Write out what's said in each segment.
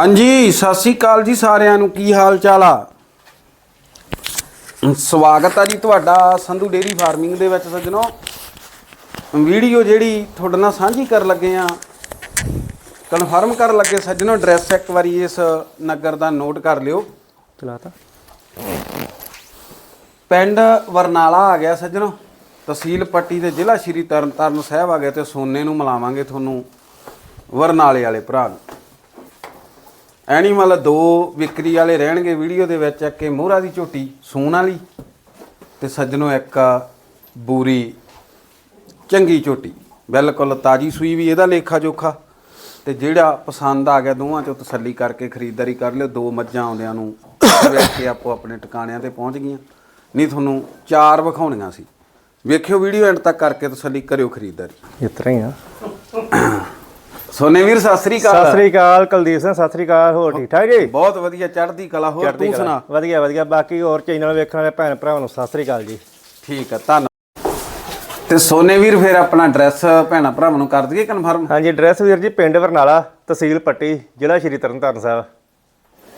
ਹਾਂਜੀ ਸਤਿ ਸ੍ਰੀ ਅਕਾਲ ਜੀ ਸਾਰਿਆਂ ਨੂੰ। ਕੀ ਹਾਲ ਚਾਲ ਆ? ਸਵਾਗਤ ਆ ਜੀ ਤੁਹਾਡਾ ਸੰਧੂ ਡੇਰੀ ਫਾਰਮਿੰਗ ਦੇ ਵਿੱਚ ਸੱਜਣੋ। ਵੀਡੀਓ ਜਿਹੜੀ ਤੁਹਾਡੇ ਨਾਲ ਸਾਂਝੀ ਕਰਨ ਲੱਗੇ ਆ ਕਨਫਰਮ ਕਰਨ ਲੱਗੇ ਸੱਜਣੋ ਐਡਰੈਸ ਇੱਕ ਵਾਰੀ ਇਸ ਨਗਰ ਦਾ ਨੋਟ ਕਰ ਲਿਓ। ਚਲਾਤਾ। ਪਿੰਡ ਵਰਨਾਲਾ ਆ ਗਿਆ ਸੱਜਣੋ। ਤਹਿਸੀਲ ਪੱਟੀ ਤੇ ਜ਼ਿਲ੍ਹਾ ਸ਼੍ਰੀ ਤਰਨਤਾਰਨ ਸਾਹਿਬ ਆ ਗਿਆ ਤੇ ਸੋਨੇ ਨੂੰ ਮਿਲਾਵਾਂਗੇ ਤੁਹਾਨੂੰ ਵਰਨਾਲੇ ਵਾਲੇ ਭਰਾ ਨੂੰ। ਐਨੀਮਲ ਦੋ ਵਿਕਰੀ ਵਾਲੇ ਰਹਿਣਗੇ ਵੀਡੀਓ ਦੇ ਵਿੱਚ ਇੱਕ ਇਹ ਮੋਹਰਾ ਦੀ ਝੋਟੀ, ਸੂਣ ਵਾਲੀ ਤੇ ਸੱਜਣੋ ਇੱਕ ਆ ਬੂਰੀ ਚੰਗੀ ਝੋਟੀ। ਬਿਲਕੁਲ ਤਾਜੀ ਸੂਈ ਵੀ ਇਹਦਾ ਲੇਖਾ ਜੋਖਾ ਤੇ ਜਿਹੜਾ ਪਸੰਦ ਆ ਗਿਆ ਦੋਵਾਂ ਚੋਂ ਤਸੱਲੀ ਕਰਕੇ ਖਰੀਦਦਾਰੀ ਕਰ ਲਿਓ। ਦੋ ਮੱਝਾਂ ਆਉਂਦਿਆਂ ਨੂੰ ਵੇਖ ਕੇ ਆਪੋ ਆਪਣੇ ਟਿਕਾਣਿਆਂ ਤੇ ਪਹੁੰਚ ਗਈਆਂ। ਨਹੀਂ, ਤੁਹਾਨੂੰ ਚਾਰ ਵਿਖਾਉਣੀਆਂ ਸੀ। ਵੇਖਿਓ ਵੀਡੀਓ ਐਂਡ ਤੱਕ ਕਰਕੇ ਤਸੱਲੀ ਕਰਿਓ ਖਰੀਦਦਾਰੀ। ਇਸ ਹੀ ਆ। ਸੋਨੇ ਵੀਰ ਸਤਿ ਸ੍ਰੀ ਸਤਿ ਅਕਾਲ ਸ੍ਰੀ ਅਕਾਲ ਕੁਲਦੀਪ ਸਿੰਘ ਸਤਿ ਸ੍ਰੀ ਅਕਾਲ ਹੋਰ ਠੀਕ ਠਾਕ ਜੀ? ਬਹੁਤ ਵਧੀਆ ਚੜ੍ਹਦੀ ਕਲਾ ਹੋਰ ਤੂੰ। ਸੁਣਾ? ਵਧੀਆ ਵਧੀਆ ਬਾਕੀ ਹੋਰ ਚੈਨਲ ਵੇਖਣ ਵਾਲੇ ਭੈਣ ਭਰਾਵਾਂ ਨੂੰ ਸਤਿ ਸ੍ਰੀ ਅਕਾਲ ਜੀ। ਠੀਕ ਆ ਧੰਨ ਤੇ ਸੋਨੇ ਵੀਰ ਫਿਰ ਆਪਣਾ ਐਡਰੈਸ ਭੈਣਾ ਭਰਾਵਾਂ ਨੂੰ ਕਰ ਦਈਏ ਕਨਫਰਮ ਹਾਂਜੀ ਐਡਰੈਸ ਵੀਰ ਜੀ ਪਿੰਡ ਬਰਨਾਲਾ ਤਹਿਸੀਲ ਪੱਟੀ ਜ਼ਿਲ੍ਹਾ Shri Tarn Taran Sahib.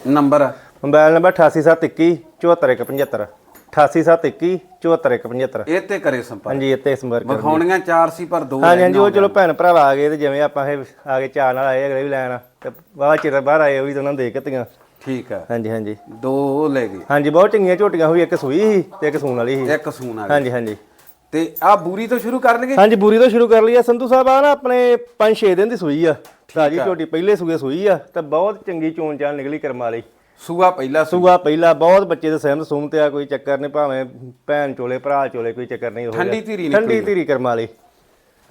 Number? Mobile number 8871 74175 8871 74175 ਇਹ ਤੇ ਕਰੇ ਸੰਪਰਕ। ਹਾਂਜੀ ਇੱਥੇ ਸੰਪਰਕ ਕਰੋ। ਵਿਖਾਉਣੀਆਂ ਚਾਰ ਸੀ ਪਰ ਦੋ ਹਾਂਜੀ ਹਾਂਜੀ ਉਹ ਰਹਿ ਚਲੋ ਭੈਣ ਭਰਾ ਆ ਗਏ ਤੇ ਜਿਵੇਂ ਆਪਾਂ ਇਹ ਆ ਕੇ ਚਾਹ ਨਾਲ ਆਏ ਅਗਲੇ ਵੀ ਲੈਣ ਤੇ ਬਾਅਦ ਚਿਰ ਬਾਹਰ ਆਏ ਉਹ ਵੀ ਤਾਂ ਉਹਨਾਂ ਨੂੰ ਦੇ ਦਿੱਤੀਆਂ ਠੀਕ ਆ। ਹਾਂਜੀ ਹਾਂਜੀ। ਦੋ ਉਹ ਲੈ ਗਏ। ਹਾਂਜੀ ਬਹੁਤ ਚੰਗੀਆਂ ਝੋਟੀਆਂ ਹੋਈ ਇੱਕ ਸੂਈ ਸੀ ਤੇ ਇੱਕ ਸੂਣ ਵਾਲੀ ਸੀ। ਇੱਕ ਸੂਣ ਵਾਲੀ। ਹਾਂਜੀ ਹਾਂਜੀ। ਤੇ ਆ ਬੂਰੀ ਤੋਂ ਸ਼ੁਰੂ ਕਰ ਲਈਏ ਹਾਂਜੀ ਬੂਰੀ ਤੋਂ ਸ਼ੁਰੂ ਕਰ ਲਈ ਆ। ਸੰਧੂ ਸਾਹਿਬ ਆ ਨਾ ਆਪਣੇ 5-6 ਦਿਨ ਦੀ ਸੂਈ ਆ। ਰਾਜੀ ਝੋਟੀ ਪਹਿਲੇ ਸੂਏ ਸੂਈ ਆ ਤੇ ਬਹੁਤ ਚੰਗੀ ਚੋਣ ਚਾਲ ਨਿਕਲੀ ਕਰਮ ਵਾਲੀ। ਸੂਆ ਪਹਿਲਾ ਸੂ। ਸੂਆ ਪਹਿਲਾ ਬਹੁਤ ਬੱਚੇ ਦੇ ਸਹਿਮਤ ਸੂਮਤ ਆ ਕੋਈ ਚੱਕਰ ਨਹੀਂ ਭਾਵੇਂ ਭੈਣ ਚੋਲੇ ਭਰਾ ਚੋਲੇ ਕੋਈ ਚੱਕਰ ਨਹੀਂ ਹੋ ਠੰਡੀ ਧੀਰੀ ਨਿਕਲੀ ਠੰਡੀ ਧੀਰੀ ਕਰਮ ਵਾਲੀ।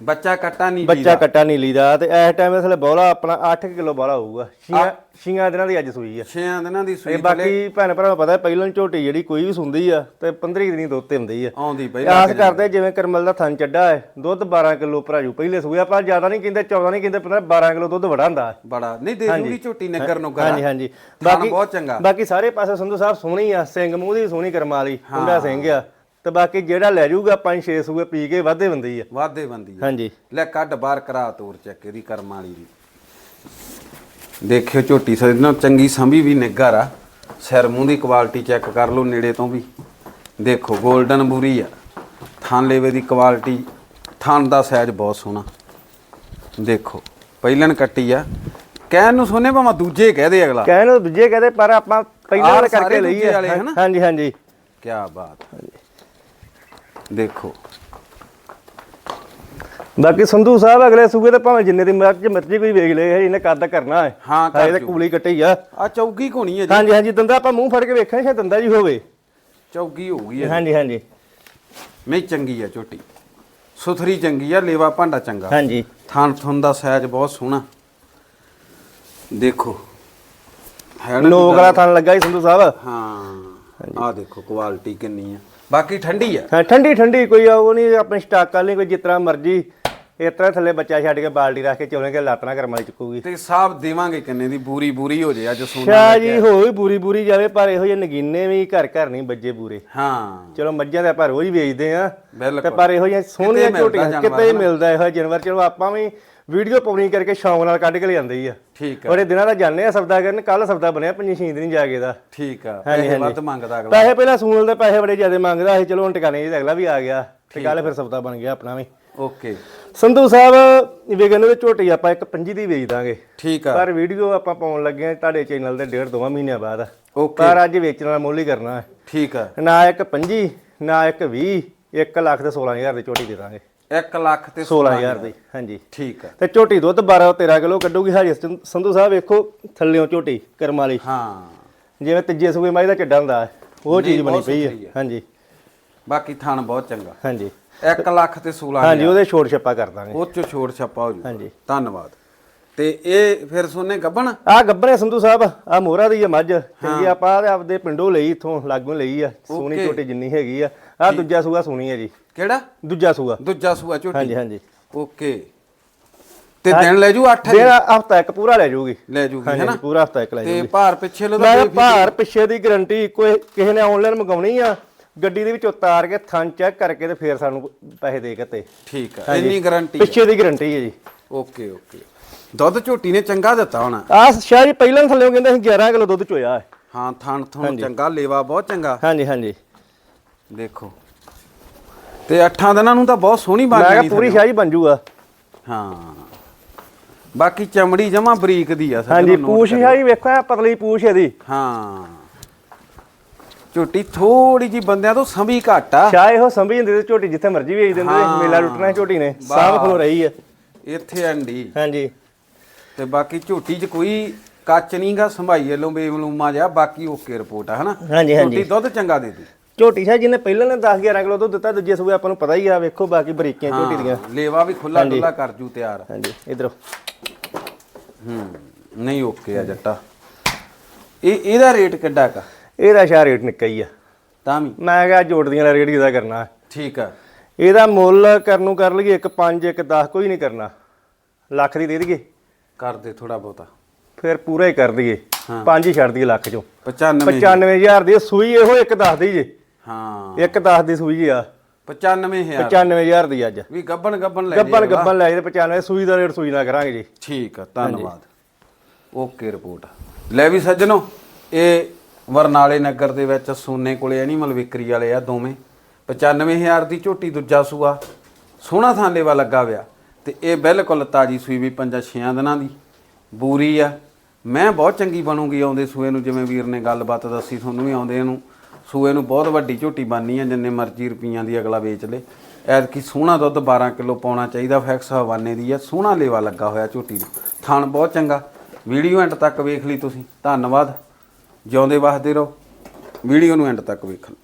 ਬੱਚਾ ਕੱਟਾ ਨਹੀਂ ਬੱਚਾ ਕੱਟਾ ਨੀਲੀ ਦਾ ਤੇ ਇਸ ਟਾਈਮ ਥਲੇ ਬੋਲਾ ਆਪਣਾ 8 ਕਿਲੋ ਬੋਲਾ ਹੋਊਗਾ। ਛੀਆਂ ਛੀਆਂ ਦਿਨਾਂ ਦੀ ਅੱਜ ਸੂਈ ਆ। ਛਿਆਂ ਦਿਨਾਂ ਦੀ ਤੇ ਸੂਈ ਬਾਕੀ ਭੈਣ ਭਰਾ ਨੂੰ ਪਤਾ ਪਹਿਲਾਂ ਝੋਟੀ ਜਿਹੜੀ ਕੋਈ ਵੀ ਸੁੰਦੀ ਆ ਤੇ 15 ਦਿਨੀ ਦੁੱਧ ਤੇ ਹੁੰਦੀ ਆ। ਆਉਂਦੀ ਤੇ ਪਹਿਲਾ ਆਸ ਕਰਦੇ ਜਿਵੇਂ ਕਰਮਲ ਦਾ ਥਣ ਚੱਡਾ ਹੈ ਦੁੱਧ 12 ਕਿਲੋ ਭਰਾਜੂ ਪਹਿਲੇ ਸੂਏ ਆਪਾਂ ਜ਼ਿਆਦਾ ਨਹੀਂ ਕਹਿੰਦੇ 14 ਨਹੀਂ ਕਹਿੰਦੇ 15 12 ਕਿਲੋ ਦੁੱਧ ਵੜਾ ਹੁੰਦਾ। ਬੜਾ। ਨਹੀਂ ਦੇ ਦੂਗੀ ਝੋਟੀ ਨਗਰ ਨੂੰ ਕਰਾ ਹਾਂਜੀ ਹਾਂਜੀ। ਬਾਕੀ ਬਹੁਤ ਚੰਗਾ। ਬਾਕੀ ਸਾਰੇ ਪਾਸੇ ਸੰਧੂ ਸਾਹਿਬ ਸੋਹਣੀ ਆ ਸਿੰਘ ਮੂੰਹ ਦੀ ਸੋਹਣੀ ਕਰਮਾ ਵਾਲੀ ਕੁੰਡਾ ਸਿੰਘ ਆ। ਤੇ ਬਾਕੀ ਜਿਹੜਾ ਲੈ ਜਾਊਗਾ 5-6 ਸੂਏ ਪੀ ਕੇ ਵਾਧੇ ਬੰਦੀ ਆ। ਵਾਦੇ ਬੰਦੀ ਆ। ਹਾਂਜੀ। ਲੈ ਕੱਢ ਬਾਹਰ ਕਰਾ ਤੋਰ ਚੱਕ ਇਹਦੀ ਕਰਮਾਂ ਵਾਲੀ ਦੀ। ਦੇਖਿਓ ਝੋਟੀ ਸਦੇ ਨਾਲ ਚੰਗੀ ਸੰਭੀ ਵੀ ਨਿੱਗਰ ਆ। ਸਿਰ ਮੂੰਹ ਦੀ ਕੁਆਲਿਟੀ ਚੈੱਕ ਕਰ ਲਓ ਨੇੜੇ ਤੋਂ ਵੀ। ਦੇਖੋ 골ਡਨ ਬੂਰੀ ਆ। ਥਾਂ ਲੇਵੇ ਦੀ ਕੁਆਲਿਟੀ ਥਾਂ ਦਾ ਸਾਈਜ਼ ਬਹੁਤ ਸੋਹਣਾ। ਦੇਖੋ ਪਹਿਲਣ ਕੱਟੀ ਆ। ਕਹਿਣ ਨੂੰ ਸੋਨੇ ਭਾਵੇਂ ਦੂਜੇ ਕਹਦੇ ਅਗਲਾ। ਕਹਿਣ ਨੂੰ ਦੂਜੇ ਕਹਦੇ ਪਰ ਆਪਾਂ ਪਹਿਲਾਂ ਆਹ ਵਾਲਾ ਸਾਰੇ ਕਰਕੇ ਲਈ ਦੂਜੇ? ਹਾਂਜੀ ਹਾਂਜੀ। ਕੀ ਬਾਤ। ਦੇਖੋ। ਬਾਕੀ ਸੰਧੂ ਸਾਹਿਬ ਅਗਲੇ ਸੂਏ ਤੇ ਭਾਵੇਂ ਜਿੰਨੇ ਦੀ ਮਰਜ਼ੀ ਮਰਜ਼ੀ ਕੋਈ ਵੇਖ ਲੇ ਇਹਨੇ ਕੱਦ ਕਰਨਾ ਹੈ। ਹਾਂ, ਕਰ ਜੂ। ਕੂਲੀ ਕੱਟੀ ਆ। ਆ ਚੌਗੀ ਕੋਣੀ ਹੈ ਜੀ। ਹਾਂਜੀ ਹਾਂਜੀ ਦੰਦਾ ਆਪਾਂ ਮੂੰਹ ਫੜ ਕੇ ਵੇਖਾਂ ਸ਼ਾਇਦ ਦੰਦਾ ਜੀ ਹੋਵੇ। ਚੌਗੀ ਹੋਊਗੀ ਇਹ ਹਾਂਜੀ ਹਾਂਜੀ। ਨਹੀਂ ਚੰਗੀ ਆ ਝੋਟੀ। ਸੁਥਰੀ ਚੰਗੀ ਆ ਲੇਵਾ ਭਾਂਡਾ ਚੰਗਾ। ਹਾਂਜੀ। ਥਣ ਥੁਣ ਦਾ ਸਾਈਜ਼ ਬਹੁਤ ਸੋਹਣਾ। ਦੇਖੋ। ਹੈ ਨਾ ਨੋਕ ਵਾਲਾ ਥਣ ਲੱਗਾ ਜੀ ਸੰਧੂ ਸਾਹਿਬ। ਹਾਂ। ਆ ਦੇਖੋ ਕੁਆਲਿਟੀ ਕਿੰਨੀ ਆ। ਬਾਕੀ ਠੰਡੀ ਆ। ਹਾਂ, ਠੰਡੀ ਠੰਡੀ, ਕੋਈ ਉਹ ਨਹੀਂ, ਆਪਣੇ ਸਟਾਕ ਵਾਲੀ, ਕੋਈ ਜਿਸ ਤਰ੍ਹਾਂ ਮਰਜ਼ੀ। ਇਸ ਤਰ੍ਹਾਂ ਥੱਲੇ ਬੱਚਾ ਛੱਡ ਕੇ ਬਾਲਟੀ ਰੱਖ ਕੇ ਚੋਲੇ ਕੇ ਲੱਤ ਨਾ ਕਰਮ ਵਾਲੀ ਚੁੱਕੂਗੀ। ਤੇ ਸਾਹਬ ਦੇਵਾਂਗੇ ਕਿੰਨੇ ਦੀ ਬੂਰੀ ਬੂਰੀ ਹੋ ਜੇ ਅੱਜ ਸੋਨਾ ਸ਼ਾਹ ਜੀ ਹੋਈ ਬੂਰੀ ਬੂਰੀ ਜਾਵੇ ਪਰ ਇਹੋ ਜਿਹੇ ਨਗੀਨੇ ਵੀ ਘਰ ਘਰ ਨਹੀਂ ਬੱਜੇ ਬੂਰੇ। ਹਾਂ। ਚਲੋ ਮੱਝਾਂ ਦੇ ਆਪਾਂ ਰੋਜ਼ ਵੇਚਦੇ ਆ ਤੇ ਪਰ ਇਹੋ ਜਿਹੀਆਂ ਸੋਹਣੀਆਂ ਮਿਲਦਾ ਝੋਟੀਆਂ ਜਾਨਵਰ ਕਿਤੇ ਹੀ ਮਿਲਦਾ ਇਹੋ ਜਿਹਾ ਜਾਨਵਰ। ਚਲੋ ਆਪਾਂ ਵੀ ਵੀਡੀਓ ਪਾਉਣੀ ਕਰਕੇ ਸ਼ੌਂਕ ਨਾਲ ਕੱਢ ਕੇ ਲਿਆਂਦੇ ਹੀ ਆ। ਠੀਕ ਆ। ਬੜੇ ਦਿਨਾਂ ਦਾ ਜਾਂਦੇ ਆ ਸੌਦਾ ਕਰਨ ਕੱਲ ਸੌਦਾ ਬਣਿਆ ਪੰਜੀ ਛੇ ਦਿਨ ਜਾ ਕੇ ਦਾ। ਠੀਕ ਆ ਪੈਸੇ। ਵੱਧ ਮੰਗਦਾ ਅਗਲਾ। ਪੈਸੇ ਪਹਿਲਾਂ ਸੂਲ ਦੇ ਪੈਸੇ ਬੜੇ ਜ਼ਿਆਦਾ ਮੰਗਦਾ ਸੀ। ਚਲੋ ਹੁਣ ਟਿਕਾਣੇ ਜਿਹੇ ਅਗਲਾ ਵੀ ਆ ਗਿਆ। ਤੇ ਕੱਲ ਫਿਰ ਸੌਦਾ ਬਣ ਗਿਆ ਆਪਣਾ ਵੀ। ਓਕੇ। ਸੰਧੂ ਸਾਹਿਬ ਵਿਗਨ ਦੇ ਝੋਟੀ ਆਪਾਂ ਇੱਕ ਪੰਜੀ ਦੀ ਵੇਚ ਦਾਂਗੇ। ਠੀਕ ਆ। ਪਰ ਵੀਡੀਓ ਆਪਾਂ ਪਾਉਣ ਲੱਗੇ ਆ ਤੁਹਾਡੇ ਚੈਨਲ ਤੇ ਡੇਢ ਦੋਵਾਂ ਮਹੀਨਿਆਂ ਬਾਅਦ। ਓਕੇ। ਪਰ ਅੱਜ ਵੇਚਣ ਵਾਲਾ ਮੁੱਲ ਹੀ ਕਰਨਾ ਹੈ। ਠੀਕ ਆ। ਨਾ ਇੱਕ ਪੰਜੀ ਨਾ ਇੱਕ 20 1 ਲੱਖ ਤੇ 16000 ਦੀ ਝੋਟੀ ਦੇ ਦਾਂਗੇ। 1 ਲੱਖ ਤੇ 16000 ਦੀ ਹਾਂਜੀ। ਠੀਕ ਆ। ਤੇ ਝੋਟੀ ਦੁੱਧ 12 13 ਕਿਲੋ ਕੱਢੂਗੀ ਹਾਜੀ ਸੰਧੂ- ਸਾਹਿਬ ਵੇਖੋ ਥੱਲਿਓਂ ਝੋਟੀ ਕਰਮ ਵਾਲੀ। ਹਾਂ। ਜਿਵੇਂ ਤੀਜੇ ਸੂਏ ਮਾਈ ਦਾ ਚੱਡਾ ਹੁੰਦਾ ਉਹ ਚੀਜ਼ ਬਣੀ ਪਈ ਹੈ। ਹਾਂਜੀ। ਬਾਕੀ ਥਣ ਬਹੁਤ ਚੰਗਾ। ਹਾਂਜੀ। 1 ਲੱਖ ਤੇ 16 ਹਾਂਜੀ ਉਹਦੇ ਛੋੜ ਛੱਪਾ ਕਰ ਦਾਂਗੇ। ਉਹ ਚ ਛੋੜ ਛੱਪਾ ਹੋ ਜੂ। ਹਾਂਜੀ। ਧੰਨਵਾਦ। ਤੇ ਇਹ ਫਿਰ ਸੋਨੇ ਗੱਬਣ? ਆ ਗੱਬਰੇ ਸੰਧੂ ਸਾਹਿਬ ਆ ਮੋਹਰਾ ਦੀ ਆ ਮੱਝ। ਚੰਗੀ ਆਪਾਂ ਤੇ ਆਪਦੇ ਪਿੰਡੋਂ ਲਈ ਇਥੋਂ ਲਾਗੋਂ ਲਈ ਆ। ਸੋਹਣੀ। ਝੋਟੀ ਜਿੰਨੀ ਹੈਗੀ ਆ। ਆ ਦੂਜਾ ਸੂਆ ਸੋਹਣੀ ਹੈ ਜੀ। ਕਿਹੜਾ? ਦੂਜਾ ਸੂਆ। ਦੂਜਾ ਸੂਆ ਝੋਟੀ। ਹਾਂਜੀ ਹਾਂਜੀ। ਓਕੇ। ਤੇ ਦਿਨ ਲੈ ਜੂ 8 ਤੇਰਾ ਹਫਤਾ ਇੱਕ ਪੂਰਾ ਲੈ ਜਾਊਗੀ ਲੈ ਜੂਗੀ ਹੈਨਾ? ਪੂਰਾ ਹਫਤਾ ਇੱਕ ਲੈ ਤੇ ਜਾਊਗੀ ਭਾਰ ਪਿੱਛੇ ਲੋ ਭਾਰ ਪਿੱਛੇ ਦੀ ਗਾਰੰਟੀ ਕੋਈ ਕਿਸੇ ਨੇ ਆਨਲਾਈਨ ਮੰਗਾਉਣੀ ਆ ਗੱਡੀ ਦੇ ਵਿੱਚ ਉਤਾਰ ਕੇ ਥਣ ਚੈੱਕ ਕਰਕੇ ਤੇ ਫੇਰ ਸਾਨੂੰ ਪੈਸੇ ਦੇ ਕੇ ਤੇ। ਠੀਕ ਆ। ਇੰਨੀ ਗਾਰੰਟੀ ਪਿੱਛੇ ਦੀ ਗਾਰੰਟੀ ਹੈ ਜੀ। ਓਕੇ ਓਕੇ ਦੁੱਧ ਝੋਟੀ ਨੇ ਚੰਗਾ ਦਿੱਤਾ ਹੋਣਾ। ਆ ਸ਼ਾਇਦ ਪਹਿਲਾਂ ਥੱਲੇ ਕਹਿੰਦੇ ਸੀ 11 ਕਿਲੋ ਦੁੱਧ ਚੋਇਆ ਹੈ। ਹਾਂ ਥਣ ਥਣ ਚੰਗਾ ਲੇਵਾ ਬਹੁਤ ਚੰਗਾ। ਹਾਂਜੀ ਹਾਂਜੀ। ਦੇਖੋ। ਤੇ ਅੱਠਾਂ ਦਿਨਾਂ ਨੂੰ ਤਾਂ ਬਹੁਤ ਸੋਹਣੀ ਬਣ ਮੈਂ ਜਾਣੀ ਕਿਹਾ ਪੂਰੀ ਸ਼ਾਹੀ ਬਣ ਜੂਗਾ। ਹਾਂ। ਬਾਕੀ ਚਮੜੀ ਜਮਾ ਬਰੀਕ ਦੀ ਆ ਸੱਜਣੋ, ਹਾਂਜੀ ਪੂਛ। ਸ਼ਾਹੀ ਵੇਖੋ ਇਹ ਪਤਲੀ ਪੂਛ ਇਹਦੀ। ਹਾਂ। ਝੋਟੀ ਥੋੜੀ ਜੀ ਬੰਦਿਆਂ ਤੋਂ ਸੰਭੀ ਘੱਟ ਆ। ਸ਼ਾਹ ਇਹੋ ਸੰਭੀ ਹੁੰਦੀ ਤੇ ਝੋਟੀ ਜਿੱਥੇ ਮਰਜ਼ੀ ਵੇਚ ਦਿੰਦੇ ਹਾਂ। ਮੇਲਾ ਲੁੱਟਣਾ ਝੋਟੀ ਨੇ ਸਾਂਭ ਖਲੋ ਰਹੀ ਹੈ ਇੱਥੇ ਐਂਡੀ। ਹਾਂਜੀ। ਤੇ ਬਾਕੀ ਝੋਟੀ 'ਚ ਕੋਈ ਕੱਚ ਨਹੀਂਗਾ ਸੰਭਾਈ ਵੱਲੋਂ ਬੇਮਲੂਮਾ ਜਿਹਾ ਬਾਕੀ ਓਕੇ ਰਿਪੋਰਟ ਆ ਹਨਾ? ਹਾਂਜੀ, ਹਾਂਜੀ। ਝੋਟੀ ਦੁੱਧ ਚੰਗਾ ਦੇ ਝੋਟੀ ਸ਼ਾਹ ਜਿਹਨੇ ਪਹਿਲਾਂ ਨੇ 10 11 ਕਿਲੋ ਦੁੱਧ ਦਿੱਤਾ ਦੂਜੇ ਸੂਏ ਆਪਾਂ ਨੂੰ ਪਤਾ ਹੀ ਆ ਵੇਖੋ ਬਾਕੀ ਬਰੀਕੀਆਂ ਝੋਟੀ ਦੀਆਂ। ਲੇਵਾ ਵੀ ਖੁੱਲਾ ਡੁੱਲਾ ਕਰ ਜੂ ਤਿਆਰ। ਹਾਂਜੀ ਇਧਰੋਂ। ਹੂੰ ਨਹੀਂ ਓਕੇ ਆ ਜੱਟਾ। ਇਹ ਇਹਦਾ ਰੇਟ ਕਿੱਡਾ ਕਾ ਇਹਦਾ ਸ਼ਾਹ ਰੇਟ ਨਿੱਕਾ ਹੀ ਆ। ਤਾਂ ਵੀ? ਮੈਂ ਕਿਹਾ ਜੋੜਦੀਆਂ ਵਾਲਾ ਰੇਟ ਕਿਦਾ ਕਰਨਾ? ਠੀਕ ਆ। ਇਹਦਾ ਮੁੱਲ ਕਰਨ ਨੂੰ ਕਰ ਲਈਏ 1 5 1 10 ਕੋਈ ਨਹੀਂ ਕਰਨਾ। ਲੱਖ ਦੀ ਦੇ ਦਈਏ। ਕਰ ਦੇ ਥੋੜਾ ਬਹੁਤਾ। ਫਿਰ ਪੂਰਾ ਹੀ ਕਰ ਦਈਏ। ਪੰਜ ਹੀ ਛੱਡ ਦਈਏ ਲੱਖ ਚੋਂ। 95 95000 ਦੀ ਸੂਈ ਇਹੋ ਇੱਕ ਦੱਸ ਦੀ ਜੀ। ਹਾਂ। ਇੱਕ ਦੱਸ ਦੀ ਸੂਈ ਆ। 95000 95000 ਦੀ ਅੱਜ। ਵੀ ਗੱਬਨ ਗੱਬਨ ਲੈ ਗੱਬਨ। ਗੱਬਨ ਲੈ ਜੇ 95 ਸੂਈ ਦਾ ਰੇਟ ਸੂਈ ਨਾ ਕਰਾਂਗੇ ਜੀ। ਠੀਕ ਆ ਧੰਨਵਾਦ। Okay report. ਲੈ ਵੀ ਸੱਜਣੋ ਇਹ ਵਰਨਾਲੇ ਨਗਰ ਦੇ ਵਿੱਚ ਸੋਨੇ ਕੋਲੇ ਐਨੀਮਲ ਵਿਕਰੀ ਵਾਲੇ ਆ ਦੋਵੇਂ। 95000 ਦੀ ਝੋਟੀ ਦੂਜਾ ਸੂਆ। ਸੋਹਣਾ ਥਾਂ ਲੇਵਾ ਲੱਗਾ ਹੋਇਆ। ਤੇ ਇਹ ਬਿਲਕੁਲ ਤਾਜੀ ਸੂਈ ਵੀ ਪੰਜਾਂ ਛੇਆਂ ਦਿਨਾਂ ਦੀ। ਬੂਰੀ ਆ। ਮੈਂ ਬਹੁਤ ਚੰਗੀ ਬਣੂਗੀ ਆਉਂਦੇ ਸੂਏ ਨੂੰ, ਜਿਵੇਂ ਵੀਰ ਨੇ ਗੱਲਬਾਤ ਦੱਸੀ, ਤੁਹਾਨੂੰ ਵੀ ਆਉਂਦੇ ਨੂੰ। ਸੂਏ ਨੂੰ ਬਹੁਤ ਵੱਡੀ ਝੋਟੀ ਬਣਨੀ ਆ, ਜਿੰਨੇ ਮਰਜ਼ੀ ਰੁਪਈਆਂ ਦੀ ਅਗਲਾ ਵੇਚ ਲੇ। ਐਤਕੀ ਸੋਹਣਾ ਦੁੱਧ 12 ਕਿਲੋ ਪਾਉਣਾ ਚਾਹੀਦਾ, ਫੈਕਸ ਹਵਾਨੇ ਦੀ ਆ। ਸੋਹਣਾ ਲੇਵਾ ਲੱਗਾ ਹੋਇਆ ਝੋਟੀ ਨੂੰ। ਥਾਣ ਬਹੁਤ ਚੰਗਾ। ਵੀਡੀਓ ਐਂਡ ਤੱਕ ਵੇਖ ਲਈ ਤੁਸੀਂ। ਧੰਨਵਾਦ। ਜਿਉਂਦੇ ਵਸਦੇ ਰਹੋ। ਵੀਡੀਓ ਨੂੰ ਐਂਡ ਤੱਕ ਵੇਖਣ।